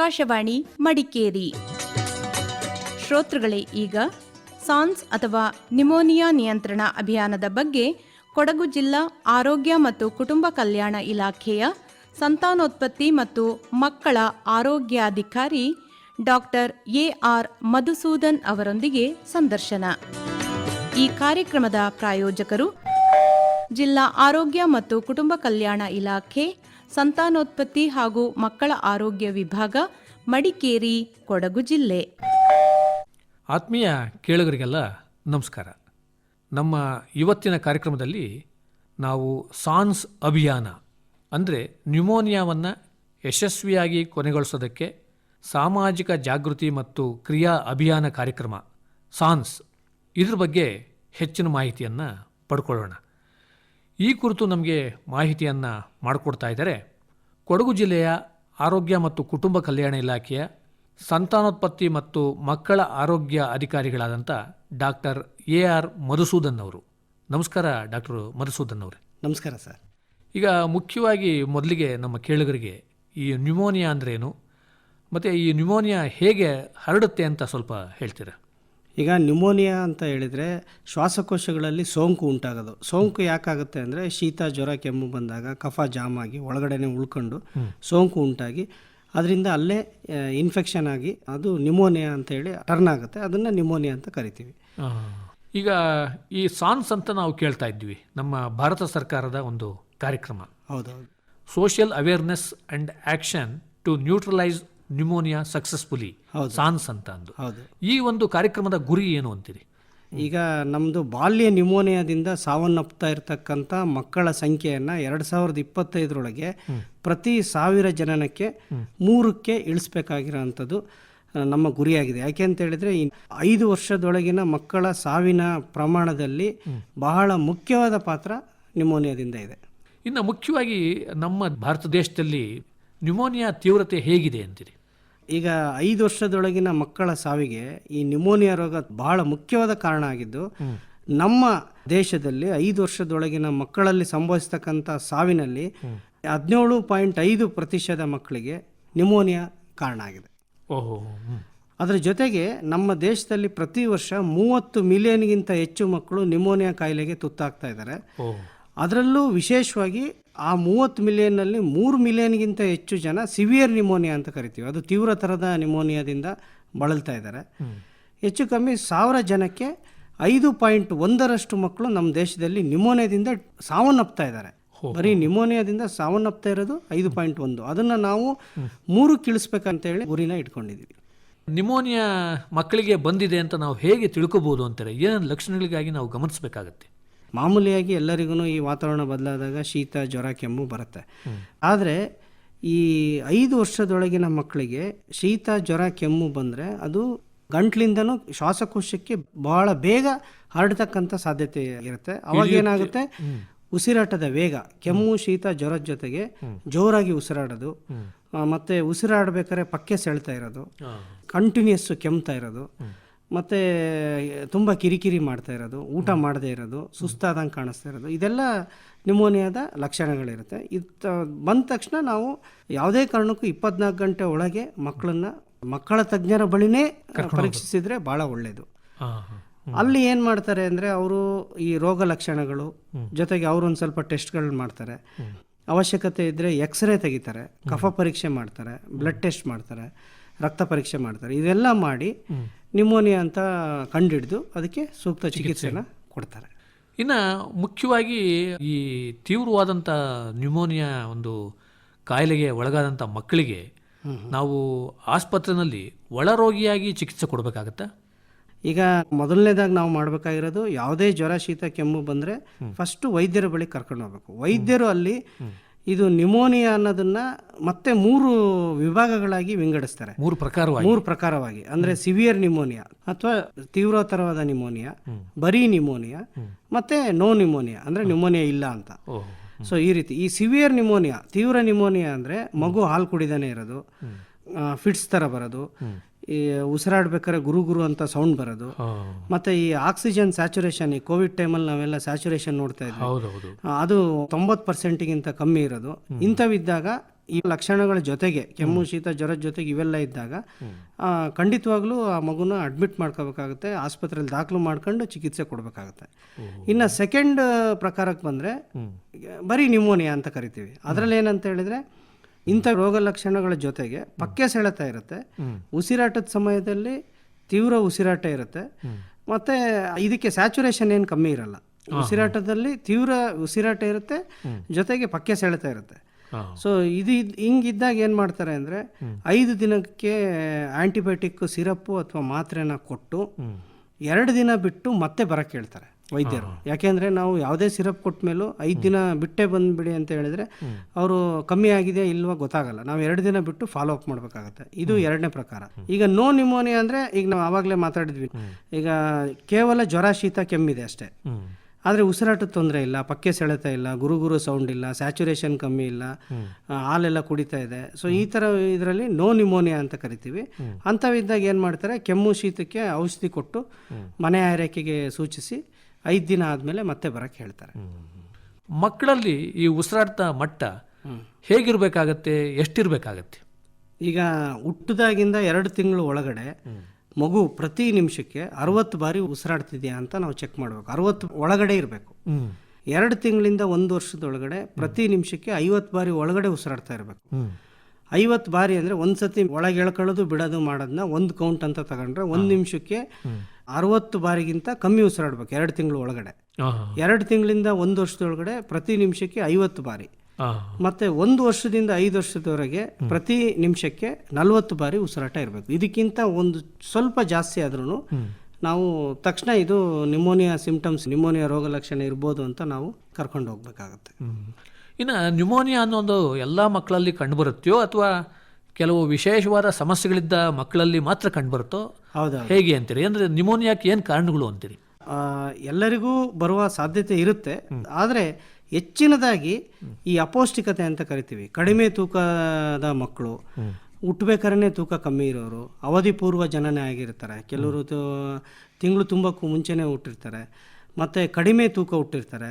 ಆಕಾಶವಾಣಿ ಮಡಿಕೇರಿ. ಶ್ರೋತೃಗಳೇ, ಈಗ ಸಾನ್ಸ್ ಅಥವಾ ನಿಮೋನಿಯಾ ನಿಯಂತ್ರಣ ಅಭಿಯಾನದ ಬಗ್ಗೆ ಕೊಡಗು ಜಿಲ್ಲಾ ಆರೋಗ್ಯ ಮತ್ತು ಕುಟುಂಬ ಕಲ್ಯಾಣ ಇಲಾಖೆಯ ಸಂತಾನೋತ್ಪತ್ತಿ ಮತ್ತು ಮಕ್ಕಳ ಆರೋಗ್ಯಾಧಿಕಾರಿ ಡಾಕ್ಟರ್ ಎಆರ್ ಆರ್ ಮಧುಸೂದನ್ ಅವರೊಂದಿಗೆ ಸಂದರ್ಶನ. ಈ ಕಾರ್ಯಕ್ರಮದ ಪ್ರಾಯೋಜಕರು ಜಿಲ್ಲಾ ಆರೋಗ್ಯ ಮತ್ತು ಕುಟುಂಬ ಕಲ್ಯಾಣ ಇಲಾಖೆ ಸಂತಾನೋತ್ಪತ್ತಿ ಹಾಗೂ ಮಕ್ಕಳ ಆರೋಗ್ಯ ವಿಭಾಗ, ಮಡಿಕೇರಿ, ಕೊಡಗು ಜಿಲ್ಲೆ. ಆತ್ಮೀಯ ಕೇಳುಗರಿಗೆಲ್ಲ ನಮಸ್ಕಾರ. ನಮ್ಮ ಇವತ್ತಿನ ಕಾರ್ಯಕ್ರಮದಲ್ಲಿ ನಾವು ಸಾನ್ಸ್ ಅಭಿಯಾನ, ಅಂದರೆ ನ್ಯುಮೋನಿಯಾವನ್ನು ಯಶಸ್ವಿಯಾಗಿ ಕೊನೆಗೊಳಿಸೋದಕ್ಕೆ ಸಾಮಾಜಿಕ ಜಾಗೃತಿ ಮತ್ತು ಕ್ರಿಯಾ ಅಭಿಯಾನ ಕಾರ್ಯಕ್ರಮ, ಸಾನ್ಸ್. ಇದ್ರ ಬಗ್ಗೆ ಹೆಚ್ಚಿನ ಮಾಹಿತಿಯನ್ನು ಪಡ್ಕೊಳ್ಳೋಣ. ಈ ಕುರಿತು ನಮಗೆ ಮಾಹಿತಿಯನ್ನು ಮಾಡಿಕೊಡ್ತಾ ಇದ್ದಾರೆ. ಕೊಡಗು ಜಿಲ್ಲೆಯ ಆರೋಗ್ಯ ಮತ್ತು ಕುಟುಂಬ ಕಲ್ಯಾಣ ಇಲಾಖೆಯ ಸಂತಾನೋತ್ಪತ್ತಿ ಮತ್ತು ಮಕ್ಕಳ ಆರೋಗ್ಯ ಅಧಿಕಾರಿಗಳಾದಂಥ ಡಾಕ್ಟರ್ ಎ ಆರ್ ಮಧುಸೂದನ್ ಅವರು. ನಮಸ್ಕಾರ ಡಾಕ್ಟರ್ ಮಧುಸೂದನ್ ಅವರೇ. ನಮಸ್ಕಾರ ಸರ್. ಈಗ ಮುಖ್ಯವಾಗಿ ಮೊದಲಿಗೆ ನಮ್ಮ ಕೇಳುಗರಿಗೆ ಈ ನ್ಯೂಮೋನಿಯಾ ಅಂದ್ರೇನು? ಮತ್ತು ಈ ನ್ಯೂಮೋನಿಯಾ ಹೇಗೆ ಹರಡುತ್ತೆ ಅಂತ ಸ್ವಲ್ಪ ಹೇಳ್ತೀರಾ? ಈಗ ನ್ಯುಮೋನಿಯಾ ಅಂತ ಹೇಳಿದರೆ ಶ್ವಾಸಕೋಶಗಳಲ್ಲಿ ಸೋಂಕು ಉಂಟಾಗೋದು. ಸೋಂಕು ಯಾಕಾಗುತ್ತೆ ಅಂದರೆ ಶೀತ ಜ್ವರ ಕೆಮ್ಮು ಬಂದಾಗ ಕಫ ಜಾಮ್ ಆಗಿ ಒಳಗಡೆನೆ ಉಳ್ಕೊಂಡು ಸೋಂಕು ಉಂಟಾಗಿ ಅದರಿಂದ ಅಲ್ಲೇ ಇನ್ಫೆಕ್ಷನ್ ಆಗಿ ಅದು ನ್ಯುಮೋನಿಯಾ ಅಂತ ಹೇಳಿ ಟರ್ನ್ ಆಗುತ್ತೆ. ಅದನ್ನು ನ್ಯುಮೋನಿಯಾ ಅಂತ ಕರಿತೀವಿ. ಈಗ ಈ ಸಾನ್ಸ್ ಅಂತ ನಾವು ಕೇಳ್ತಾ ಇದ್ವಿ ನಮ್ಮ ಭಾರತ ಸರ್ಕಾರದ ಒಂದು ಕಾರ್ಯಕ್ರಮ. ಹೌದೌದು. Social awareness and action to neutralise pneumonia successfully. SAANS ಅಂತ ಅಂದು. ಹೌದು. ಈ ಒಂದು ಕಾರ್ಯಕ್ರಮದ ಗುರಿ ಏನು ಅಂತೀರಿ? ಈಗ ನಮ್ಮದು ಬಾಲ್ಯ ನ್ಯೂಮೋನಿಯಾದಿಂದ ಸಾವನ್ನಪ್ತಾ ಇರತಕ್ಕಂಥ ಮಕ್ಕಳ ಸಂಖ್ಯೆಯನ್ನು ಎರಡು ಸಾವಿರದ ಇಪ್ಪತ್ತೈದರೊಳಗೆ ಪ್ರತಿ ಸಾವಿರ ಜನನಕ್ಕೆ ಮೂರಕ್ಕೆ ಇಳಿಸ್ಬೇಕಾಗಿರೋವಂಥದ್ದು ನಮ್ಮ ಗುರಿಯಾಗಿದೆ. ಯಾಕೆ ಅಂತ ಹೇಳಿದ್ರೆ ಈ ಐದು ವರ್ಷದೊಳಗಿನ ಮಕ್ಕಳ ಸಾವಿನ ಪ್ರಮಾಣದಲ್ಲಿ ಬಹಳ ಮುಖ್ಯವಾದ ಪಾತ್ರ ನ್ಯೂಮೋನಿಯಾದಿಂದ ಇದೆ. ಇನ್ನು ಮುಖ್ಯವಾಗಿ ನಮ್ಮ ಭಾರತ ದೇಶದಲ್ಲಿ ನ್ಯೂಮೋನಿಯಾ ತೀವ್ರತೆ ಹೇಗಿದೆ ಅಂತೀರಿ? ಈಗ ಐದು ವರ್ಷದೊಳಗಿನ ಮಕ್ಕಳ ಸಾವಿಗೆ ಈ ನ್ಯೂಮೋನಿಯಾ ರೋಗ ಬಹಳ ಮುಖ್ಯವಾದ ಕಾರಣ ಆಗಿದ್ದು ನಮ್ಮ ದೇಶದಲ್ಲಿ ಐದು ವರ್ಷದೊಳಗಿನ ಮಕ್ಕಳಲ್ಲಿ ಸಂಭವಿಸ್ತಕ್ಕಂಥ ಸಾವಿನಲ್ಲಿ ಹದಿನೇಳು ಪಾಯಿಂಟ್ ಐದು ಪ್ರತಿಶತ ಮಕ್ಕಳಿಗೆ ನ್ಯೂಮೋನಿಯಾ ಕಾರಣ ಆಗಿದೆ. ಓಹೋ ಅದರ ಜೊತೆಗೆ ನಮ್ಮ ದೇಶದಲ್ಲಿ ಪ್ರತಿ ವರ್ಷ ಮೂವತ್ತು ಮಿಲಿಯನ್ಗಿಂತ ಹೆಚ್ಚು ಮಕ್ಕಳು ನ್ಯೂಮೋನಿಯಾ ಕಾಯಿಲೆಗೆ ತುತ್ತಾಗ್ತಾ ಇದ್ದಾರೆ. ಅದರಲ್ಲೂ ವಿಶೇಷವಾಗಿ ಆ ಮೂವತ್ತು ಮಿಲಿಯನ್ನಲ್ಲಿ ಮೂರು ಮಿಲಿಯನ್ಗಿಂತ ಹೆಚ್ಚು ಜನ ಸಿವಿಯರ್ ನಿಮೋನಿಯಾ ಅಂತ ಕರಿತೀವಿ. ಅದು ತೀವ್ರ ಥರದ ನಿಮೋನಿಯಾದಿಂದ ಬಳಲ್ತಾ ಇದ್ದಾರೆ. ಹೆಚ್ಚು ಕಮ್ಮಿ ಸಾವಿರ ಜನಕ್ಕೆ ಐದು ಪಾಯಿಂಟ್ ಒಂದರಷ್ಟು ಮಕ್ಕಳು ನಮ್ಮ ದೇಶದಲ್ಲಿ ನಿಮೋನಿಯಾದಿಂದ ಸಾವನ್ನಪ್ತಾ ಇದ್ದಾರೆ. ಬರೀ ನಿಮೋನಿಯಾದಿಂದ ಸಾವನ್ನಪ್ತಾ ಇರೋದು ಐದು ಪಾಯಿಂಟ್ ಒಂದು. ಅದನ್ನು ನಾವು ಮೂರು ಹೇಳಿ ಗುರಿನ ಇಟ್ಕೊಂಡಿದ್ದೀವಿ. ನಿಮೋನಿಯಾ ಮಕ್ಕಳಿಗೆ ಬಂದಿದೆ ಅಂತ ನಾವು ಹೇಗೆ ತಿಳ್ಕೊಬೋದು ಅಂತಾರೆ? ಏನೇನು ಲಕ್ಷಣಗಳಿಗಾಗಿ ನಾವು ಗಮನಿಸಬೇಕಾಗತ್ತೆ? ಮಾಮೂಲಿಯಾಗಿ ಎಲ್ಲರಿಗೂ ಈ ವಾತಾವರಣ ಬದಲಾದಾಗ ಶೀತ ಜ್ವರ ಕೆಮ್ಮು ಬರುತ್ತೆ. ಆದರೆ ಈ ಐದು ವರ್ಷದೊಳಗಿನ ಮಕ್ಕಳಿಗೆ ಶೀತ ಜ್ವರ ಕೆಮ್ಮು ಬಂದರೆ ಅದು ಗಂಟ್ಲಿಂದನೂ ಶ್ವಾಸಕೋಶಕ್ಕೆ ಬಹಳ ಬೇಗ ಹರಡ್ತಕ್ಕಂಥ ಸಾಧ್ಯತೆ ಇರುತ್ತೆ. ಅವಾಗ ಏನಾಗುತ್ತೆ? ಉಸಿರಾಟದ ವೇಗ. ಕೆಮ್ಮು ಶೀತ ಜ್ವರದ ಜೊತೆಗೆ ಜೋರಾಗಿ ಉಸಿರಾಡೋದು. ಮತ್ತು ಮತ್ತೆ ಉಸಿರಾಡಬೇಕಾದ್ರೆ ಪಕ್ಕೆ ಸೆಳ್ತಾ ಇರೋದು. ಕಂಟಿನ್ಯೂಸ್ ಕೆಮ್ತಾ ಇರೋದು. ಮತ್ತು ತುಂಬ ಕಿರಿಕಿರಿ ಮಾಡ್ತಾ ಇರೋದು ಊಟ ಮಾಡದೇ ಇರೋದು ಸುಸ್ತಾದಂಗೆ ಕಾಣಿಸ್ತಾ ಇರೋದು ಇದೆಲ್ಲ ನ್ಯುಮೋನಿಯಾದ ಲಕ್ಷಣಗಳಿರುತ್ತೆ. ಇದು ಬಂದ ತಕ್ಷಣ ನಾವು ಯಾವುದೇ ಕಾರಣಕ್ಕೂ ಇಪ್ಪತ್ನಾಲ್ಕು ಗಂಟೆ ಒಳಗೆ ಮಕ್ಕಳನ್ನ ಮಕ್ಕಳ ತಜ್ಞರ ಬಳಿನೇ ಪರೀಕ್ಷಿಸಿದ್ರೆ ಭಾಳ ಒಳ್ಳೆಯದು ಅಲ್ಲಿ ಏನು ಮಾಡ್ತಾರೆ ಅಂದರೆ ಅವರು ಈ ರೋಗ ಲಕ್ಷಣಗಳು ಜೊತೆಗೆ ಅವರು ಒಂದು ಸ್ವಲ್ಪ ಟೆಸ್ಟ್ಗಳು ಮಾಡ್ತಾರೆ. ಅವಶ್ಯಕತೆ ಇದ್ದರೆ ಎಕ್ಸ್ರೇ ತೆಗಿತಾರೆ ಕಫ ಪರೀಕ್ಷೆ ಮಾಡ್ತಾರೆ ಬ್ಲಡ್ ಟೆಸ್ಟ್ ಮಾಡ್ತಾರೆ ರಕ್ತ ಪರೀಕ್ಷೆ ಮಾಡ್ತಾರೆ ಇದೆಲ್ಲ ಮಾಡಿ ನ್ಯೂಮೋನಿಯಾ ಅಂತ ಕಂಡುಹಿಡಿದು ಅದಕ್ಕೆ ಸೂಕ್ತ ಚಿಕಿತ್ಸೆನ ಕೊಡ್ತಾರೆ. ಇನ್ನು ಮುಖ್ಯವಾಗಿ ಈ ತೀವ್ರವಾದಂಥ ನ್ಯೂಮೋನಿಯಾ ಒಂದು ಕಾಯಿಲೆಗೆ ಒಳಗಾದಂಥ ಮಕ್ಕಳಿಗೆ ನಾವು ಆಸ್ಪತ್ರೆಯಲ್ಲಿ ಒಳರೋಗಿಯಾಗಿ ಚಿಕಿತ್ಸೆ ಕೊಡಬೇಕಾಗತ್ತಾ? ಈಗ ಮೊದಲನೇದಾಗಿ ನಾವು ಮಾಡಬೇಕಾಗಿರೋದು ಯಾವುದೇ ಜ್ವರ ಶೀತ ಕೆಮ್ಮು ಬಂದರೆ ಫಸ್ಟು ವೈದ್ಯರ ಬಳಿ ಕರ್ಕೊಂಡು ಹೋಗ್ಬೇಕು. ವೈದ್ಯರು ಅಲ್ಲಿ ಇದು ನ್ಯುಮೋನಿಯಾ ಅನ್ನೋದನ್ನ ಮತ್ತೆ ಮೂರು ವಿಭಾಗಗಳಾಗಿ ವಿಂಗಡಿಸ್ತಾರೆ. ಮೂರು ಪ್ರಕಾರವಾಗಿ. ಮೂರು ಪ್ರಕಾರವಾಗಿ. ಅಂದ್ರೆ ಸಿವಿಯರ್ ನಿಮೋನಿಯಾ ಅಥವಾ ತೀವ್ರತರವಾದ ನಿಮೋನಿಯಾ ಬರೀ ನಿಮೋನಿಯಾ ಮತ್ತೆ ನೋ ನಿಮೋನಿಯಾ ಅಂದ್ರೆ ನ್ಯುಮೋನಿಯಾ ಇಲ್ಲ ಅಂತ. ಸೊ ಈ ರೀತಿ ಈ ಸಿವಿಯರ್ ನಿಮೋನಿಯಾ ತೀವ್ರ ನಿಮೋನಿಯಾ ಅಂದ್ರೆ ಮಗು ಹಾಲು ಕುಡಿದಾನೆ ಇರೋದು ಫಿಟ್ಸ್ ತರ ಬರೋದು ಈ ಉಸಿರಾಡ್ಬೇಕಾದ್ರೆ ಗುರು ಗುರು ಅಂತ ಸೌಂಡ್ ಬರೋದು. ಮತ್ತೆ ಈ ಆಕ್ಸಿಜನ್ ಸ್ಯಾಚುರೇಷನ್ ಈ ಕೋವಿಡ್ ಟೈಮಲ್ಲಿ ನಾವೆಲ್ಲ ಸ್ಯಾಚುರೇಷನ್ ನೋಡ್ತಾ ಇದ್ವಿ. ಅದು ತೊಂಬತ್ತು ಪರ್ಸೆಂಟ್ಗಿಂತ ಕಮ್ಮಿ ಇರೋದು. ಇಂಥವಿದ್ದಾಗ ಈ ಲಕ್ಷಣಗಳ ಜೊತೆಗೆ ಕೆಮ್ಮು ಶೀತ ಜ್ವರದ ಜೊತೆಗೆ ಇವೆಲ್ಲ ಇದ್ದಾಗ ಖಂಡಿತವಾಗ್ಲೂ ಆ ಮಗುನ ಅಡ್ಮಿಟ್ ಮಾಡ್ಕೋಬೇಕಾಗುತ್ತೆ ಆಸ್ಪತ್ರೆಯಲ್ಲಿ ದಾಖಲು ಮಾಡ್ಕೊಂಡು ಚಿಕಿತ್ಸೆ ಕೊಡಬೇಕಾಗುತ್ತೆ. ಇನ್ನು ಸೆಕೆಂಡ್ ಪ್ರಕಾರಕ್ಕೆ ಬಂದರೆ ಬರೀ ನ್ಯೂಮೋನಿಯಾ ಅಂತ ಕರಿತೀವಿ. ಅದರಲ್ಲಿ ಏನಂತ ಹೇಳಿದ್ರೆ ಇಂಥ ರೋಗ ಲಕ್ಷಣಗಳ ಜೊತೆಗೆ ಪಕ್ಕೆ ಸೆಳೆತ ಇರುತ್ತೆ. ಉಸಿರಾಟದ ಸಮಯದಲ್ಲಿ ತೀವ್ರ ಉಸಿರಾಟ ಇರುತ್ತೆ. ಮತ್ತೆ ಇದಕ್ಕೆ ಸ್ಯಾಚುರೇಷನ್ ಏನು ಕಮ್ಮಿ ಇರಲ್ಲ. ಉಸಿರಾಟದಲ್ಲಿ ತೀವ್ರ ಉಸಿರಾಟ ಇರುತ್ತೆ ಜೊತೆಗೆ ಪಕ್ಕೆ ಸೆಳೆತ ಇರುತ್ತೆ. ಸೊ ಇದ್- ಹಿಂಗಿದ್ದಾಗ ಏನು ಮಾಡ್ತಾರೆ ಅಂದರೆ ಐದು ದಿನಕ್ಕೆ ಆ್ಯಂಟಿಬಯೋಟಿಕ್ ಸಿರಪ್ಪು ಅಥವಾ ಮಾತ್ರೆನ ಕೊಟ್ಟು ಎರಡು ದಿನ ಬಿಟ್ಟು ಮತ್ತೆ ಬರಕ್ಕೆ ಹೇಳ್ತಾರೆ. ವೈದ್ಯರು. ಯಾಕೆಂದರೆ ನಾವು ಯಾವುದೇ ಸಿರಪ್ ಕೊಟ್ಟ ಮೇಲೂ ಐದು ದಿನ ಬಿಟ್ಟೆ ಬಂದುಬಿಡಿ ಅಂತ ಹೇಳಿದ್ರೆ ಅವರು ಕಮ್ಮಿ ಆಗಿದೆ ಇಲ್ವಾ ಗೊತ್ತಾಗಲ್ಲ. ನಾವು ಎರಡು ದಿನ ಬಿಟ್ಟು ಫಾಲೋ ಅಪ್ ಮಾಡಬೇಕಾಗತ್ತೆ. ಇದು ಎರಡನೇ ಪ್ರಕಾರ. ಈಗ ನೋ ನಿಮೋನಿಯಾ ಅಂದರೆ ಈಗ ನಾವು ಆವಾಗಲೇ ಮಾತಾಡಿದ್ವಿ. ಈಗ ಕೇವಲ ಜ್ವರ ಶೀತ ಕೆಮ್ಮಿದೆ ಅಷ್ಟೇ. ಆದರೆ ಉಸಿರಾಟದ ತೊಂದರೆ ಇಲ್ಲ ಪಕ್ಕೆ ಸೆಳೆತ ಇಲ್ಲ ಗುರು ಗುರು ಸೌಂಡ್ ಇಲ್ಲ ಸ್ಯಾಚುರೇಷನ್ ಕಮ್ಮಿ ಇಲ್ಲ ಹಾಲೆಲ್ಲ ಕುಡಿತಾ ಇದೆ. ಸೊ ಈ ಥರ ಇದರಲ್ಲಿ ನೋ ನಿಮೋನಿಯಾ ಅಂತ ಕರಿತೀವಿ. ಅಂಥವಿದ್ದಾಗ ಏನು ಮಾಡ್ತಾರೆ ಕೆಮ್ಮು ಶೀತಕ್ಕೆ ಔಷಧಿ ಕೊಟ್ಟು ಮನೆ ಆರೈಕೆಗೆ ಸೂಚಿಸಿ ಐದು ದಿನ ಆದಮೇಲೆ ಮತ್ತೆ ಬರೋಕ್ಕೆ ಹೇಳ್ತಾರೆ. ಮಕ್ಕಳಲ್ಲಿ ಈ ಉಸಿರಾಟದ ಮಟ್ಟ ಹೇಗಿರಬೇಕಾಗತ್ತೆ ಎಷ್ಟಿರಬೇಕಾಗತ್ತೆ? ಈಗ ಹುಟ್ಟಿದಾಗಿಂದ ಎರಡು ತಿಂಗಳು ಒಳಗಡೆ ಮಗು ಪ್ರತಿ ನಿಮಿಷಕ್ಕೆ ಅರವತ್ತು ಬಾರಿ ಉಸಿರಾಡ್ತಿದ್ಯಾ ಅಂತ ನಾವು ಚೆಕ್ ಮಾಡಬೇಕು. ಅರವತ್ತು ಒಳಗಡೆ ಇರಬೇಕು. ಎರಡು ತಿಂಗಳಿಂದ ಒಂದು ವರ್ಷದೊಳಗಡೆ ಪ್ರತಿ ನಿಮಿಷಕ್ಕೆ ಐವತ್ತು ಬಾರಿ ಒಳಗಡೆ ಉಸಿರಾಡ್ತಾ ಇರಬೇಕು. ಐವತ್ತು ಬಾರಿ ಅಂದರೆ ಒಂದು ಸತಿ ಒಳಗೆ ಎಳ್ಕೊಳ್ಳೋದು ಬಿಡೋದು ಮಾಡೋದನ್ನ ಒಂದು ಕೌಂಟ್ ಅಂತ ತಗೊಂಡ್ರೆ ಒಂದು ನಿಮಿಷಕ್ಕೆ ಅರವತ್ತು ಬಾರಿಗಿಂತ ಕಮ್ಮಿ ಉಸಿರಾಡ್ಬೇಕು ಎರಡು ತಿಂಗಳು ಒಳಗಡೆ. ಎರಡು ತಿಂಗಳಿಂದ ಒಂದು ವರ್ಷದೊಳಗಡೆ ಪ್ರತಿ ನಿಮಿಷಕ್ಕೆ ಐವತ್ತು ಬಾರಿ. ಮತ್ತೆ ಒಂದು ವರ್ಷದಿಂದ ಐದು ವರ್ಷದವರೆಗೆ ಪ್ರತಿ ನಿಮಿಷಕ್ಕೆ ನಲವತ್ತು ಬಾರಿ ಉಸಿರಾಟ ಇರಬೇಕು. ಇದಕ್ಕಿಂತ ಒಂದು ಸ್ವಲ್ಪ ಜಾಸ್ತಿ ಆದ್ರೂ ನಾವು ತಕ್ಷಣ ಇದು ನಿಮೋನಿಯಾ ಸಿಂಪ್ಟಮ್ಸ್ ನಿಮೋನಿಯಾ ರೋಗ ಲಕ್ಷಣ ಇರ್ಬೋದು ಅಂತ ನಾವು ಕರ್ಕೊಂಡು ಹೋಗ್ಬೇಕಾಗತ್ತೆ. ಇನ್ನು ಇನ್ನು ನ್ಯೂಮೋನಿಯಾ ಅನ್ನೋದು ಎಲ್ಲ ಮಕ್ಕಳಲ್ಲಿ ಕಂಡು ಬರುತ್ತೆಯೋ ಅಥವಾ ಕೆಲವು ವಿಶೇಷವಾದ ಸಮಸ್ಯೆಗಳಿದ್ದ ಮಕ್ಕಳಲ್ಲಿ ಮಾತ್ರ ಕಂಡುಬರುತ್ತೋ? ಹೌದಾ ಹೇಗೆ ಅಂತೀರಿ? ಅಂದರೆ ನಿಮೋನಿಯಾಕ್ಕೆ ಏನು ಕಾರಣಗಳು ಅಂತೀರಿ? ಎಲ್ಲರಿಗೂ ಬರುವ ಸಾಧ್ಯತೆ ಇರುತ್ತೆ. ಆದರೆ ಹೆಚ್ಚಿನದಾಗಿ ಈ ಅಪೌಷ್ಟಿಕತೆ ಅಂತ ಕರಿತೀವಿ. ಕಡಿಮೆ ತೂಕದ ಮಕ್ಕಳು ಹುಟ್ಟಬೇಕಾದ್ರೆ ತೂಕ ಕಮ್ಮಿ ಇರೋರು ಅವಧಿ ಪೂರ್ವ ಜನನೇ ಆಗಿರ್ತಾರೆ. ಕೆಲವರು ತಿಂಗಳು ತುಂಬಕ್ಕೂ ಮುಂಚೆನೇ ಹುಟ್ಟಿರ್ತಾರೆ. ಮತ್ತು ಕಡಿಮೆ ತೂಕ ಹುಟ್ಟಿರ್ತಾರೆ.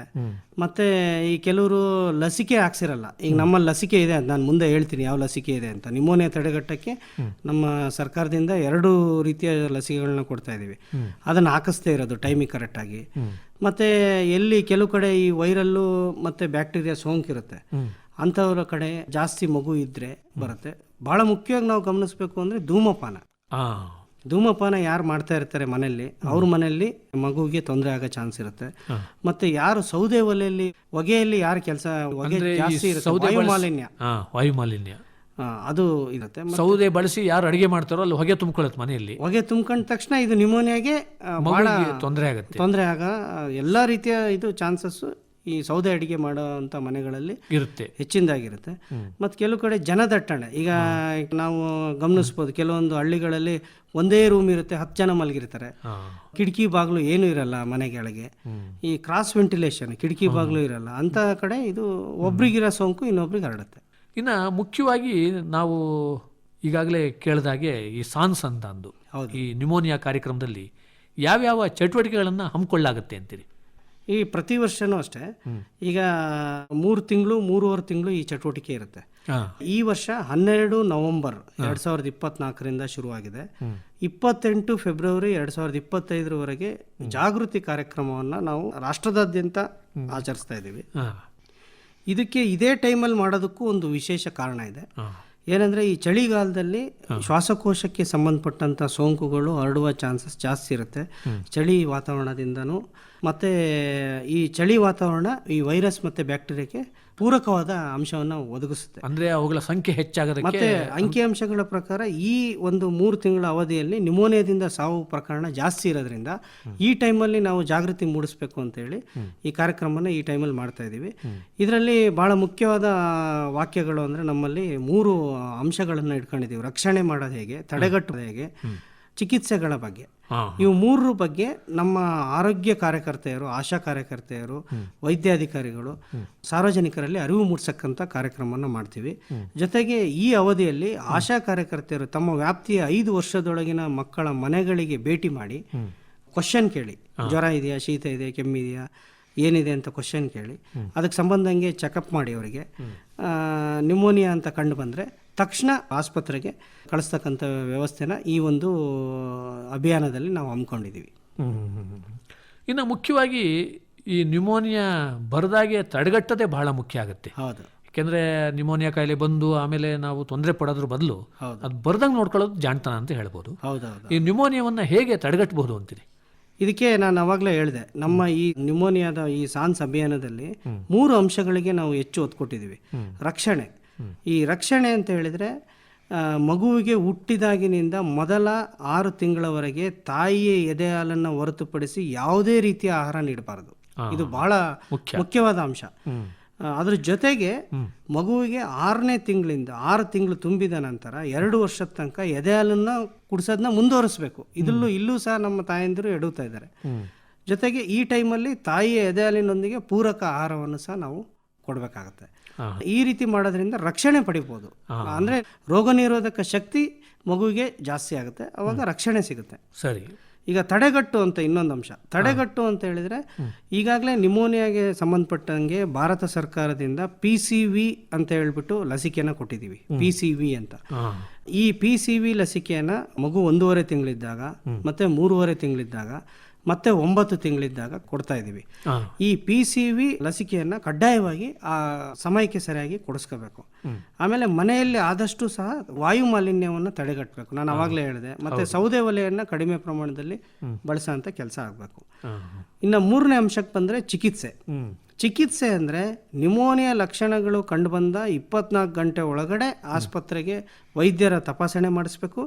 ಮತ್ತು ಈ ಕೆಲವರು ಲಸಿಕೆ ಹಾಕ್ಸಿರಲ್ಲ. ಈಗ ನಮ್ಮಲ್ಲಿ ಲಸಿಕೆ ಇದೆ ಅಂತ ನಾನು ಮುಂದೆ ಹೇಳ್ತೀನಿ ಯಾವ ಲಸಿಕೆ ಇದೆ ಅಂತ. ನಿಮೋನಿಯಾ ತಡೆಗಟ್ಟಕ್ಕೆ ನಮ್ಮ ಸರ್ಕಾರದಿಂದ ಎರಡು ರೀತಿಯ ಲಸಿಕೆಗಳನ್ನ ಕೊಡ್ತಾ ಇದ್ದೀವಿ. ಅದನ್ನು ಹಾಕಿಸ್ತೇ ಇರೋದು ಟೈಮಿಗೆ ಕರೆಕ್ಟಾಗಿ ಮತ್ತು ಎಲ್ಲಿ ಕೆಲವು ಕಡೆ ಈ ವೈರಲ್ಲು ಮತ್ತು ಬ್ಯಾಕ್ಟೀರಿಯಾ ಸೋಂಕಿರುತ್ತೆ. ಅಂಥವ್ರ ಕಡೆ ಜಾಸ್ತಿ ಮಗು ಇದ್ದರೆ ಬರುತ್ತೆ. ಭಾಳ ಮುಖ್ಯವಾಗಿ ನಾವು ಗಮನಿಸಬೇಕು ಅಂದರೆ ಧೂಮಪಾನ. ಧೂಮಪಾನ ಯಾರು ಮಾಡ್ತಾ ಇರ್ತಾರೆ ಮನೆಯಲ್ಲಿ ಅವ್ರ ಮನೆಯಲ್ಲಿ ಮಗುವಿಗೆ ತೊಂದರೆ ಆಗೋ ಚಾನ್ಸ್ ಇರುತ್ತೆ. ಮತ್ತೆ ಯಾರು ಸೌದೆ ಒಲೆಯಲ್ಲಿ ಹೊಗೆಯಲ್ಲಿ ಯಾರು ಕೆಲಸ ಹೊಗೆ ಜಾಸ್ತಿ ಇರುತ್ತೆ ಮಾಲಿನ್ಯ ವಾಯು ಅದು ಇರುತ್ತೆ. ಸೌದೆ ಬಳಸಿ ಯಾರು ಅಡಿಗೆ ಮಾಡ್ತಾರೋ ಅಲ್ಲಿ ಹೊಗೆ ತುಂಬಿಕೊಳ್ಳುತ್ತೆ ಮನೆಯಲ್ಲಿ. ಹೊಗೆ ತುಂಬ್ಕೊಂಡ ತಕ್ಷಣ ಇದು ನ್ಯೂಮೋನಿಯಾಗೆ ಬಹಳ ತೊಂದರೆ ಆಗುತ್ತೆ. ತೊಂದರೆ ಆಗ ಎಲ್ಲ ರೀತಿಯ ಇದು ಚಾನ್ಸಸ್ ಈ ಸೌದೆ ಅಡಿಗೆ ಮಾಡುವಂಥ ಮನೆಗಳಲ್ಲಿ ಇರುತ್ತೆ. ಹೆಚ್ಚಿನದಾಗಿರುತ್ತೆ. ಮತ್ತು ಕೆಲವು ಕಡೆ ಜನದಟ್ಟಣೆ. ಈಗ ನಾವು ಗಮನಿಸ್ಬೋದು ಕೆಲವೊಂದು ಹಳ್ಳಿಗಳಲ್ಲಿ ಒಂದೇ ರೂಮ್ ಇರುತ್ತೆ ಹತ್ತು ಜನ ಮಲಗಿರ್ತಾರೆ. ಕಿಟಕಿ ಬಾಗಿಲು ಏನೂ ಇರಲ್ಲ ಮನೆಗಳಿಗೆ. ಈ ಕ್ರಾಸ್ ವೆಂಟಿಲೇಷನ್ ಕಿಟಕಿ ಬಾಗಿಲು ಇರಲ್ಲ ಅಂತ ಕಡೆ ಇದು ಒಬ್ರಿಗಿರೋ ಸೋಂಕು ಇನ್ನೊಬ್ರಿಗೆ ಹರಡುತ್ತೆ. ಇನ್ನು ಮುಖ್ಯವಾಗಿ ನಾವು ಈಗಾಗಲೇ ಕೇಳಿದಾಗೆ ಈ ಸಾನ್ಸ್ ಅಂತ ಅಂದು ಈ ನ್ಯೂಮೋನಿಯಾ ಕಾರ್ಯಕ್ರಮದಲ್ಲಿ ಯಾವ್ಯಾವ ಚಟುವಟಿಕೆಗಳನ್ನು ಹಮ್ಮಿಕೊಳ್ಳಾಗುತ್ತೆ ಅಂತೀರಿ? ಈ ಪ್ರತಿ ವರ್ಷನೂ ಅಷ್ಟೇ. ಈಗ ಮೂರು ತಿಂಗಳು ಮೂರುವರೆ ತಿಂಗಳು ಈ ಚಟುವಟಿಕೆ ಇರುತ್ತೆ. ಈ ವರ್ಷ ಹನ್ನೆರಡು ನವೆಂಬರ್ ಎರಡ್ ಸಾವಿರದ ಇಪ್ಪತ್ನಾಲ್ಕರಿಂದ ಶುರುವಾಗಿದೆ. ಇಪ್ಪತ್ತೆಂಟು ಫೆಬ್ರವರಿ ಎರಡ್ ಸಾವಿರದ ಇಪ್ಪತ್ತೈದರವರೆಗೆ ಜಾಗೃತಿ ಕಾರ್ಯಕ್ರಮವನ್ನು ನಾವು ರಾಷ್ಟ್ರದಾದ್ಯಂತ ಆಚರಿಸ್ತಾ ಇದ್ದೀವಿ. ಇದಕ್ಕೆ ಇದೇ ಟೈಮಲ್ಲಿ ಮಾಡೋದಕ್ಕೂ ಒಂದು ವಿಶೇಷ ಕಾರಣ ಇದೆ. ಏನಂದ್ರೆ ಈ ಚಳಿಗಾಲದಲ್ಲಿ ಶ್ವಾಸಕೋಶಕ್ಕೆ ಸಂಬಂಧಪಟ್ಟಂಥ ಸೋಂಕುಗಳು ಹರಡುವ ಚಾನ್ಸಸ್ ಜಾಸ್ತಿ ಇರುತ್ತೆ. ಚಳಿ ವಾತಾವರಣದಿಂದನೂ ಮತ್ತು ಈ ಚಳಿ ವಾತಾವರಣ ಈ ವೈರಸ್ ಮತ್ತು ಬ್ಯಾಕ್ಟೀರಿಯಾಕ್ಕೆ ಪೂರಕವಾದ ಅಂಶವನ್ನು ಒದಗಿಸುತ್ತೆ. ಅಂದರೆ ಅವುಗಳ ಸಂಖ್ಯೆ ಹೆಚ್ಚಾಗುತ್ತೆ ಮತ್ತೆ ಅಂಕಿಅಂಶಗಳ ಪ್ರಕಾರ ಈ ಒಂದು ಮೂರು ತಿಂಗಳ ಅವಧಿಯಲ್ಲಿ ನಿಮೋನಿಯಾದಿಂದ ಸಾವು ಪ್ರಕರಣ ಜಾಸ್ತಿ ಇರೋದ್ರಿಂದ ಈ ಟೈಮಲ್ಲಿ ನಾವು ಜಾಗೃತಿ ಮೂಡಿಸ್ಬೇಕು ಅಂತೇಳಿ ಈ ಕಾರ್ಯಕ್ರಮನ ಈ ಟೈಮಲ್ಲಿ ಮಾಡ್ತಾ ಇದ್ದೀವಿ. ಇದರಲ್ಲಿ ಬಹಳ ಮುಖ್ಯವಾದ ವಾಕ್ಯಗಳು ಅಂದರೆ ನಮ್ಮಲ್ಲಿ ಮೂರು ಅಂಶಗಳನ್ನು ಇಟ್ಕೊಂಡಿದ್ದೀವಿ. ರಕ್ಷಣೆ ಮಾಡೋದು ಹೇಗೆ ತಡೆಗಟ್ಟೋದು ಹೇಗೆ ಚಿಕಿತ್ಸೆಗಳ ಬಗ್ಗೆ. ಇವು ಮೂರರ ಬಗ್ಗೆ ನಮ್ಮ ಆರೋಗ್ಯ ಕಾರ್ಯಕರ್ತೆಯರು ಆಶಾ ಕಾರ್ಯಕರ್ತೆಯರು ವೈದ್ಯಾಧಿಕಾರಿಗಳು ಸಾರ್ವಜನಿಕರಲ್ಲಿ ಅರಿವು ಮೂಡಿಸಕ್ಕಂಥ ಕಾರ್ಯಕ್ರಮವನ್ನು ಮಾಡ್ತೀವಿ. ಜೊತೆಗೆ ಈ ಅವಧಿಯಲ್ಲಿ ಆಶಾ ಕಾರ್ಯಕರ್ತೆಯರು ತಮ್ಮ ವ್ಯಾಪ್ತಿಯ ಐದು ವರ್ಷದೊಳಗಿನ ಮಕ್ಕಳ ಮನೆಗಳಿಗೆ ಭೇಟಿ ಮಾಡಿ ಕ್ವಶನ್ ಕೇಳಿ. ಜ್ವರ ಇದೆಯಾ ಶೀತ ಇದೆ ಕೆಮ್ಮಿದೆಯಾ ಏನಿದೆ ಅಂತ ಕ್ವಶನ್ ಕೇಳಿ. ಅದಕ್ಕೆ ಸಂಬಂಧಂಗೆ ಚೆಕಪ್ ಮಾಡಿ ಅವರಿಗೆ. ನಿಮೋನಿಯಾ ಅಂತ ಕಂಡು ಬಂದರೆ ತಕ್ಷಣ ಆಸ್ಪತ್ರೆಗೆ ಕಳಿಸ್ತಕ್ಕಂಥ ವ್ಯವಸ್ಥೆನ ಈ ಒಂದು ಅಭಿಯಾನದಲ್ಲಿ ನಾವು ಹಮ್ಮಿಕೊಂಡಿದ್ದೀವಿ. ಇನ್ನು ಮುಖ್ಯವಾಗಿ ಈ ನ್ಯೂಮೋನಿಯಾ ಬರದಾಗೆ ತಡೆಗಟ್ಟದೆ ಬಹಳ ಮುಖ್ಯ ಆಗುತ್ತೆ. ಹೌದು. ಯಾಕೆಂದರೆ ನ್ಯೂಮೋನಿಯಾ ಕಾಯಿಲೆ ಬಂದು ಆಮೇಲೆ ನಾವು ತೊಂದರೆ ಪಡೋದ್ರ ಬದಲು. ಅದು ಬರ್ದಂಗೆ ನೋಡ್ಕೊಳ್ಳೋದು ಜಾಣ್ತನ ಅಂತ ಹೇಳ್ಬೋದು. ಹೌದೌದು. ಈ ನ್ಯೂಮೋನಿಯಾವನ್ನು ಹೇಗೆ ತಡೆಗಟ್ಟಬಹುದು ಅಂತೀರಿ? ಇದಕ್ಕೆ ನಾನು ಅವಾಗಲೇ ಹೇಳಿದೆ ನಮ್ಮ ಈ ನ್ಯೂಮೋನಿಯಾದ ಈ ಸಾನ್ಸ್ ಅಭಿಯಾನದಲ್ಲಿ ಮೂರು ಅಂಶಗಳಿಗೆ ನಾವು ಹೆಚ್ಚು ಒತ್ತು ಕೊಟ್ಟಿದ್ದೀವಿ ರಕ್ಷಣೆ ಈ ರಕ್ಷಣೆ ಅಂತ ಹೇಳಿದರೆ ಮಗುವಿಗೆ ಹುಟ್ಟಿದಾಗಿನಿಂದ ಮೊದಲ ಆರು ತಿಂಗಳವರೆಗೆ ತಾಯಿಯ ಎದೆ ಹಾಲನ್ನು ಹೊರತುಪಡಿಸಿ ಯಾವುದೇ ರೀತಿಯ ಆಹಾರ ನೀಡಬಾರದು. ಇದು ಬಹಳ ಮುಖ್ಯವಾದ ಅಂಶ. ಅದ್ರ ಜೊತೆಗೆ ಮಗುವಿಗೆ ಆರನೇ ತಿಂಗಳಿಂದ ಆರು ತಿಂಗಳು ತುಂಬಿದ ನಂತರ ಎರಡು ವರ್ಷದ ತನಕ ಎದೆ ಹಾಲನ್ನು ಕುಡಿಸೋದನ್ನ ಮುಂದುವರಿಸಬೇಕು ಇದಲ್ಲೂ ಇಲ್ಲೂ ಸಹ ನಮ್ಮ ತಾಯಂದಿರು ಎಡುತ್ತಾ ಇದ್ದಾರೆ. ಜೊತೆಗೆ ಈ ಟೈಮಲ್ಲಿ ತಾಯಿಯ ಎದೆ ಹಾಲಿನೊಂದಿಗೆ ಪೂರಕ ಆಹಾರವನ್ನು ಸಹ ನಾವು ಕೊಡಬೇಕಾಗತ್ತೆ. ಈ ರೀತಿ ಮಾಡೋದ್ರಿಂದ ರಕ್ಷಣೆ ಪಡಿಬೋದು. ಅಂದರೆ ರೋಗ ನಿರೋಧಕ ಶಕ್ತಿ ಮಗುವಿಗೆ ಜಾಸ್ತಿ ಆಗುತ್ತೆ ಅವಾಗ ರಕ್ಷಣೆ ಸಿಗುತ್ತೆ. ಸರಿ. ಈಗ ತಡೆಗಟ್ಟು ಅಂತ ಇನ್ನೊಂದು ಅಂಶ. ತಡೆಗಟ್ಟು ಅಂತ ಹೇಳಿದ್ರೆ ಈಗಾಗಲೇ ನಿಮೋನಿಯಾಗೆ ಸಂಬಂಧಪಟ್ಟಂಗೆ ಭಾರತ ಸರ್ಕಾರದಿಂದ ಪಿ ಸಿ ವಿ ಅಂತ ಹೇಳ್ಬಿಟ್ಟು ಲಸಿಕೆನ ಕೊಟ್ಟಿದ್ದೀವಿ. ಪಿ ಸಿ ವಿ ಅಂತ. ಈ ಪಿ ಸಿ ವಿ ಲಸಿಕೆಯನ್ನ ಮಗು ಒಂದೂವರೆ ತಿಂಗಳಿದ್ದಾಗ ಮತ್ತೆ ಮೂರುವರೆ ತಿಂಗಳಿದ್ದಾಗ ಮತ್ತೆ ಒಂಬತ್ತು ತಿಂಗಳಿದ್ದಾಗ ಕೊಡ್ತಾ ಇದ್ದೀವಿ. ಈ ಪಿ ಸಿ ವಿ ಲಸಿಕೆಯನ್ನು ಕಡ್ಡಾಯವಾಗಿ ಆ ಸಮಯಕ್ಕೆ ಸರಿಯಾಗಿ ಕೊಡಿಸ್ಕೋಬೇಕು. ಆಮೇಲೆ ಮನೆಯಲ್ಲಿ ಆದಷ್ಟು ಸಹ ವಾಯು ಮಾಲಿನ್ಯವನ್ನು ತಡೆಗಟ್ಟಬೇಕು. ನಾನು ಅವಾಗಲೇ ಹೇಳಿದೆ. ಮತ್ತೆ ಸೌದೆ ಒಲೆಯನ್ನು ಕಡಿಮೆ ಪ್ರಮಾಣದಲ್ಲಿ ಬಳಸೋಂಥ ಕೆಲಸ ಆಗಬೇಕು. ಇನ್ನು ಮೂರನೇ ಅಂಶಕ್ಕೆ ಬಂದರೆ ಚಿಕಿತ್ಸೆ. ಚಿಕಿತ್ಸೆ ಅಂದರೆ ನ್ಯುಮೋನಿಯಾ ಲಕ್ಷಣಗಳು ಕಂಡುಬಂದ ಇಪ್ಪತ್ನಾಲ್ಕು ಗಂಟೆ ಒಳಗಡೆ ಆಸ್ಪತ್ರೆಗೆ ವೈದ್ಯರ ತಪಾಸಣೆ ಮಾಡಿಸ್ಬೇಕು.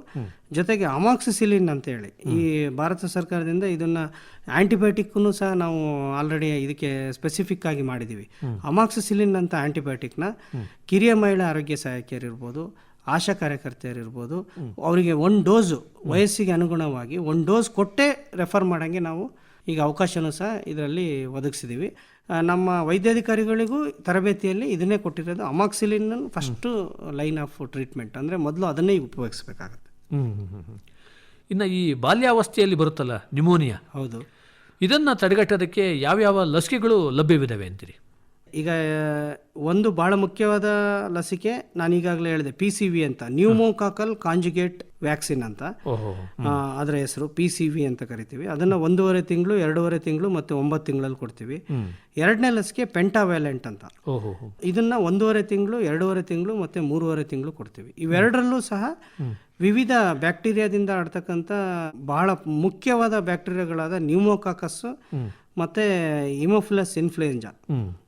ಜೊತೆಗೆ ಅಮಾಕ್ಸಿಸಿಲಿನ್ ಅಂತೇಳಿ ಈ ಭಾರತ ಸರ್ಕಾರದಿಂದ ಇದನ್ನು ಆ್ಯಂಟಿಬಯೋಟಿಕ್ನು ಸಹ ನಾವು ಆಲ್ರೆಡಿ ಇದಕ್ಕೆ ಸ್ಪೆಸಿಫಿಕ್ ಆಗಿ ಮಾಡಿದ್ದೀವಿ ಅಮಾಕ್ಸಿಸಿಲಿನ್ ಅಂತ ಆ್ಯಂಟಿಬಯೋಟಿಕ್ನ ಕಿರಿಯ ಮಹಿಳಾ ಆರೋಗ್ಯ ಸಹಾಯಕಿಯರಿರ್ಬೋದು ಆಶಾ ಕಾರ್ಯಕರ್ತೆಯರಿರ್ಬೋದು ಅವರಿಗೆ ಒಂದು ಡೋಸು ವಯಸ್ಸಿಗೆ ಅನುಗುಣವಾಗಿ ಒಂದು ಡೋಸ್ ಕೊಟ್ಟೇ ರೆಫರ್ ಮಾಡೋಂಗೆ ನಾವು ಈಗ ಅವಕಾಶನೂ ಸಹ ಇದರಲ್ಲಿ ಒದಗಿಸಿದ್ದೀವಿ ನಮ್ಮ ವೈದ್ಯಾಧಿಕಾರಿಗಳಿಗೂ ತರಬೇತಿಯಲ್ಲಿ ಇದನ್ನೇ ಕೊಟ್ಟಿರೋದು amoxicillin first line of treatment ಅಂದರೆ ಮೊದಲು ಅದನ್ನೇ ಉಪಯೋಗಿಸಬೇಕಾಗುತ್ತೆ. ಇನ್ನು ಈ ಬಾಲ್ಯಾವಸ್ಥೆಯಲ್ಲಿ ಬರುತ್ತಲ್ಲ ನ್ಯುಮೋನಿಯಾ. ಹೌದು. ಇದನ್ನು ತಡೆಗಟ್ಟೋದಕ್ಕೆ ಯಾವ್ಯಾವ ಲಸಿಕೆಗಳು ಲಭ್ಯವಿದ್ದಾವೆ ಅಂತೀರಿ? ಈಗ ಒಂದು ಭಾಳ ಮುಖ್ಯವಾದ ಲಸಿಕೆ ನಾನು ಈಗಾಗಲೇ ಹೇಳಿದೆ ಪಿ ಸಿ ವಿ ಅಂತ ನ್ಯೂಮೋಕಾಕಲ್ ಕಾಂಜುಗೇಟ್ ವ್ಯಾಕ್ಸಿನ್ ಅಂತ. ಅದರ ಹೆಸರು ಪಿ ಸಿ ವಿ ಅಂತ ಕರಿತೀವಿ. ಅದನ್ನು ಒಂದೂವರೆ ತಿಂಗಳು ಎರಡೂವರೆ ತಿಂಗಳು ಮತ್ತು ಒಂಬತ್ತು ತಿಂಗಳಲ್ಲಿ ಕೊಡ್ತೀವಿ. ಎರಡನೇ ಲಸಿಕೆ ಪೆಂಟಾವ್ಯಾಲೆಂಟ್ ಅಂತ. ಇದನ್ನ ಒಂದೂವರೆ ತಿಂಗಳು ಎರಡೂವರೆ ತಿಂಗಳು ಮತ್ತು ಮೂರುವರೆ ತಿಂಗಳು ಕೊಡ್ತೀವಿ. ಇವೆರಡರಲ್ಲೂ ಸಹ ವಿವಿಧ ಬ್ಯಾಕ್ಟೀರಿಯಾದಿಂದ ಆಡ್ತಕ್ಕಂಥ ಬಹಳ ಮುಖ್ಯವಾದ ಬ್ಯಾಕ್ಟೀರಿಯಾಗಳಾದ ನ್ಯೂಮೋಕಾಕಸ್ ಮತ್ತೆ ಇಮೋಫಿಲಸ್ ಇನ್ಫ್ಲೂಯೆಂಜಾ.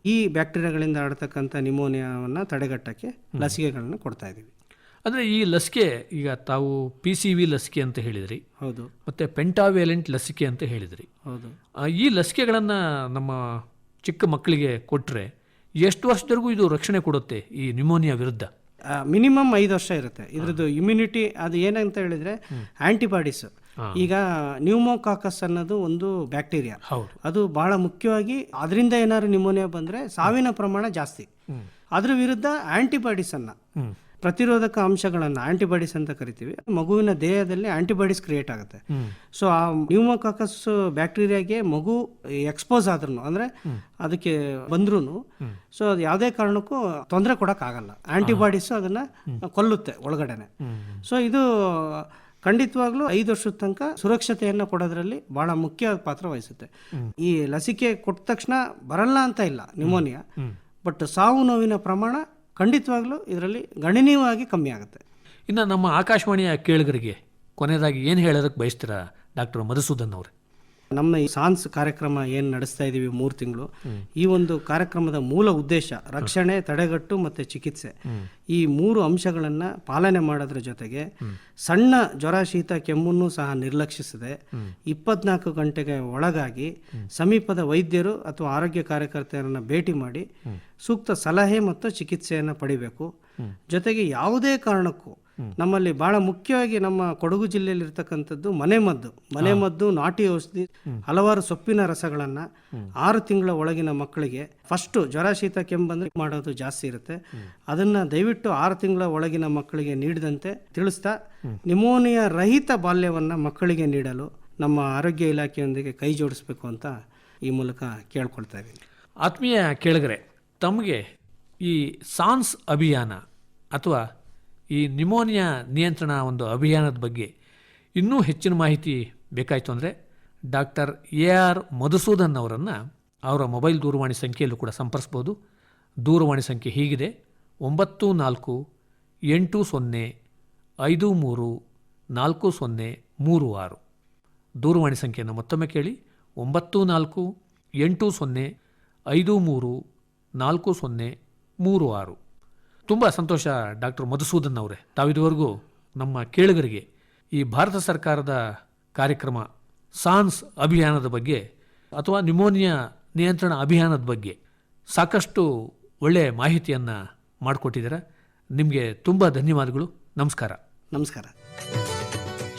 ಈ ಬ್ಯಾಕ್ಟೀರಿಯಾಗಳಿಂದ ಆಡ್ತಕ್ಕಂಥ ನಿಮೋನಿಯಾವನ್ನು ತಡೆಗಟ್ಟಕ್ಕೆ ಲಸಿಕೆಗಳನ್ನು ಕೊಡ್ತಾ ಇದ್ದೀವಿ. ಅಂದರೆ ಈ ಲಸಿಕೆ ಈಗ ತಾವು ಪಿ ಸಿ ವಿ ಲಸಿಕೆ ಅಂತ ಹೇಳಿದ್ರಿ. ಹೌದು. ಮತ್ತು ಪೆಂಟಾವೇಲೆಂಟ್ ಲಸಿಕೆ ಅಂತ ಹೇಳಿದ್ರಿ. ಹೌದು. ಈ ಲಸಿಕೆಗಳನ್ನು ನಮ್ಮ ಚಿಕ್ಕ ಮಕ್ಕಳಿಗೆ ಕೊಟ್ಟರೆ ಎಷ್ಟು ವರ್ಷದವರೆಗೂ ಇದು ರಕ್ಷಣೆ ಕೊಡುತ್ತೆ ಈ ನ್ಯೂಮೋನಿಯಾ ವಿರುದ್ಧ? ಮಿನಿಮಮ್ ಐದು ವರ್ಷ ಇರುತ್ತೆ. ಇದ್ರದ್ದು ಇಮ್ಯುನಿಟಿ ಅದು ಏನಂತ ಹೇಳಿದರೆ ಆಂಟಿಬಾಡೀಸ್ ಈಗ ನ್ಯೂಮೋಕಾಕಸ್ ಅನ್ನೋದು ಒಂದು ಬ್ಯಾಕ್ಟೀರಿಯಾ. ಅದು ಬಹಳ ಮುಖ್ಯವಾಗಿ ಅದರಿಂದ ಏನಾದ್ರು ನ್ಯೂಮೋನಿಯಾ ಬಂದ್ರೆ ಸಾವಿನ ಪ್ರಮಾಣ ಜಾಸ್ತಿ. ಅದ್ರ ವಿರುದ್ಧ ಆಂಟಿಬಾಡೀಸ್ ಅನ್ನ ಪ್ರತಿರೋಧಕ ಅಂಶಗಳನ್ನು ಆಂಟಿಬಾಡೀಸ್ ಅಂತ ಕರಿತೀವಿ. ಮಗುವಿನ ದೇಹದಲ್ಲಿ ಆಂಟಿಬಾಡೀಸ್ ಕ್ರಿಯೇಟ್ ಆಗುತ್ತೆ. ಸೊ ಆ ನ್ಯೂಮೋಕಾಕಸ್ ಬ್ಯಾಕ್ಟೀರಿಯಾಗೆ ಮಗು ಎಕ್ಸ್ಪೋಸ್ ಆದ್ರೂ ಅಂದರೆ ಅದಕ್ಕೆ ಬಂದ್ರೂ ಸೊ ಅದು ಯಾವುದೇ ಕಾರಣಕ್ಕೂ ತೊಂದರೆ ಕೊಡೋಕ್ಕಾಗಲ್ಲ. ಆಂಟಿಬಾಡೀಸು ಅದನ್ನು ಕೊಲ್ಲುತ್ತೆ ಒಳಗಡೆನೆ. ಸೊ ಇದು ಖಂಡಿತವಾಗ್ಲೂ ಐದು ವರ್ಷದ ತನಕ ಸುರಕ್ಷತೆಯನ್ನು ಕೊಡೋದ್ರಲ್ಲಿ ಬಹಳ ಮುಖ್ಯ ಪಾತ್ರ ವಹಿಸುತ್ತೆ. ಈ ಲಸಿಕೆ ಕೊಟ್ಟ ತಕ್ಷಣ ಬರಲ್ಲ ಅಂತ ಇಲ್ಲ ನ್ಯೂಮೋನಿಯಾ. ಬಟ್ ಸಾವು ನೋವಿನ ಪ್ರಮಾಣ ಖಂಡಿತವಾಗ್ಲೂ ಇದರಲ್ಲಿ ಗಣನೀಯವಾಗಿ ಕಮ್ಮಿ ಆಗುತ್ತೆ. ಇನ್ನು ನಮ್ಮ ಆಕಾಶವಾಣಿಯ ಕೇಳುಗರಿಗೆ ಕೊನೆಯದಾಗಿ ಏನು ಹೇಳೋದಕ್ಕೆ ಬಯಸ್ತೀರಾ ಡಾಕ್ಟರ್ ಮಧುಸೂದನ್ ಅವರೇ? ನಮ್ಮ ಈ ಸಾನ್ಸ್ ಕಾರ್ಯಕ್ರಮ ಏನು ನಡೆಸ್ತಾ ಇದ್ದೀವಿ ಮೂರು ತಿಂಗಳು, ಈ ಒಂದು ಕಾರ್ಯಕ್ರಮದ ಮೂಲ ಉದ್ದೇಶ ರಕ್ಷಣೆ, ತಡೆಗಟ್ಟು ಮತ್ತು ಚಿಕಿತ್ಸೆ. ಈ ಮೂರು ಅಂಶಗಳನ್ನು ಪಾಲನೆ ಮಾಡೋದ್ರ ಜೊತೆಗೆ ಸಣ್ಣ ಜ್ವರ ಶೀತ ಕೆಮ್ಮನ್ನು ಸಹ ನಿರ್ಲಕ್ಷಿಸದೆ ಇಪ್ಪತ್ನಾಲ್ಕು ಗಂಟೆಗೆ ಒಳಗಾಗಿ ಸಮೀಪದ ವೈದ್ಯರು ಅಥವಾ ಆರೋಗ್ಯ ಕಾರ್ಯಕರ್ತೆಯರನ್ನು ಭೇಟಿ ಮಾಡಿ ಸೂಕ್ತ ಸಲಹೆ ಮತ್ತು ಚಿಕಿತ್ಸೆಯನ್ನು ಪಡಿಬೇಕು. ಜೊತೆಗೆ ಯಾವುದೇ ಕಾರಣಕ್ಕೂ ನಮ್ಮಲ್ಲಿ ಬಹಳ ಮುಖ್ಯವಾಗಿ ನಮ್ಮ ಕೊಡಗು ಜಿಲ್ಲೆಯಲ್ಲಿ ಇರ್ತಕ್ಕಂಥದ್ದು ಮನೆಮದ್ದು. ಮನೆಮದ್ದು ನಾಟಿ ಔಷಧಿ ಹಲವಾರು ಸೊಪ್ಪಿನ ರಸಗಳನ್ನ ಆರು ತಿಂಗಳ ಒಳಗಿನ ಮಕ್ಕಳಿಗೆ ಫಸ್ಟ್ ಜ್ವರ ಶೀತ ಕೆಮ್ಮಂದ್ರೆ ಮಾಡೋದು ಜಾಸ್ತಿ ಇರುತ್ತೆ. ಅದನ್ನ ದಯವಿಟ್ಟು ಆರು ತಿಂಗಳ ಒಳಗಿನ ಮಕ್ಕಳಿಗೆ ನೀಡಿದಂತೆ ತಿಳಿಸ್ತಾ ನಿಮೋನಿಯಾ ರಹಿತ ಬಾಲ್ಯವನ್ನ ಮಕ್ಕಳಿಗೆ ನೀಡಲು ನಮ್ಮ ಆರೋಗ್ಯ ಇಲಾಖೆಯೊಂದಿಗೆ ಕೈ ಜೋಡಿಸ್ಬೇಕು ಅಂತ ಈ ಮೂಲಕ ಕೇಳ್ಕೊಳ್ತಾ ಇದ್ದೀನಿ. ಆತ್ಮೀಯ ಕೇಳಿಗರೆ ತಮಗೆ ಈ ಸಾನ್ಸ್ ಅಭಿಯಾನ ಅಥವಾ ಈ ನ್ಯುಮೋನಿಯಾ ನಿಯಂತ್ರಣ ಒಂದು ಅಭಿಯಾನದ ಬಗ್ಗೆ ಇನ್ನೂ ಹೆಚ್ಚಿನ ಮಾಹಿತಿ ಬೇಕಾಯಿತು ಅಂದರೆ ಡಾಕ್ಟರ್ ಎ ಆರ್ ಮಧುಸೂದನ್ ಅವರನ್ನು ಅವರ ಮೊಬೈಲ್ ದೂರವಾಣಿ ಸಂಖ್ಯೆಯಲ್ಲೂ ಕೂಡ ಸಂಪರ್ಸ್ಬೋದು. ದೂರವಾಣಿ ಸಂಖ್ಯೆ ಹೀಗಿದೆ. ಒಂಬತ್ತು ನಾಲ್ಕು ಎಂಟು ಸೊನ್ನೆ ಐದು ಮೂರು ನಾಲ್ಕು ಸೊನ್ನೆ ಮೂರು ಆರು. ದೂರವಾಣಿ ಸಂಖ್ಯೆಯನ್ನು ಮತ್ತೊಮ್ಮೆ ಕೇಳಿ. ಒಂಬತ್ತು ನಾಲ್ಕು ಎಂಟು ಸೊನ್ನೆ ಐದು ಮೂರು ನಾಲ್ಕು ಸೊನ್ನೆ ಮೂರು ಆರು. ತುಂಬ ಸಂತೋಷ ಡಾಕ್ಟರ್ ಮಧುಸೂದನ್ ಅವರೇ. ತಾವಿದುವರೆಗೂ ನಮ್ಮ ಕೇಳುಗರಿಗೆ ಈ ಭಾರತ ಸರ್ಕಾರದ ಕಾರ್ಯಕ್ರಮ ಸಾನ್ಸ್ ಅಭಿಯಾನದ ಬಗ್ಗೆ ಅಥವಾ ನ್ಯುಮೋನಿಯಾ ನಿಯಂತ್ರಣ ಅಭಿಯಾನದ ಬಗ್ಗೆ ಸಾಕಷ್ಟು ಒಳ್ಳೆಯ ಮಾಹಿತಿಯನ್ನು ಮಾಡಿಕೊಟ್ಟಿದ್ದೀರಾ. ನಿಮಗೆ ತುಂಬ ಧನ್ಯವಾದಗಳು. ನಮಸ್ಕಾರ. ನಮಸ್ಕಾರ.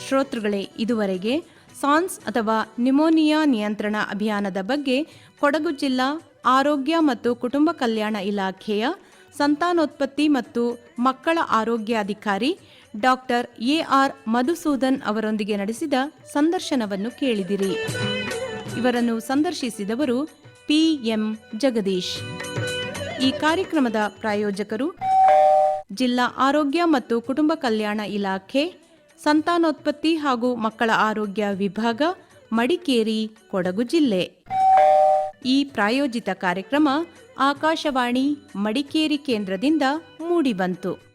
ಶ್ರೋತೃಗಳೇ ಇದುವರೆಗೆ ಸಾನ್ಸ್ ಅಥವಾ ನ್ಯುಮೋನಿಯಾ ನಿಯಂತ್ರಣ ಅಭಿಯಾನದ ಬಗ್ಗೆ ಕೊಡಗು ಜಿಲ್ಲಾ ಆರೋಗ್ಯ ಮತ್ತು ಕುಟುಂಬ ಕಲ್ಯಾಣ ಇಲಾಖೆಯ ಸಂತಾನೋತ್ಪತ್ತಿ ಮತ್ತು ಮಕ್ಕಳ ಆರೋಗ್ಯಾಧಿಕಾರಿ ಡಾಕ್ಟರ್ ಎಆರ್ ಆರ್ ಮಧುಸೂದನ್ ಅವರೊಂದಿಗೆ ನಡೆಸಿದ ಸಂದರ್ಶನವನ್ನು ಕೇಳಿದಿರಿ. ಇವರನ್ನು ಸಂದರ್ಶಿಸಿದವರು ಪಿಎಂ ಜಗದೀಶ್. ಈ ಕಾರ್ಯಕ್ರಮದ ಪ್ರಾಯೋಜಕರು ಜಿಲ್ಲಾ ಆರೋಗ್ಯ ಮತ್ತು ಕುಟುಂಬ ಕಲ್ಯಾಣ ಇಲಾಖೆ, ಸಂತಾನೋತ್ಪತ್ತಿ ಹಾಗೂ ಮಕ್ಕಳ ಆರೋಗ್ಯ ವಿಭಾಗ, ಮಡಿಕೇರಿ, ಕೊಡಗು ಜಿಲ್ಲೆ. ಈ ಪ್ರಾಯೋಜಿತ ಕಾರ್ಯಕ್ರಮ ಆಕಾಶವಾಣಿ ಮಡಿಕೇರಿ ಕೇಂದ್ರದಿಂದ ಮೂಡಿಬಂತು.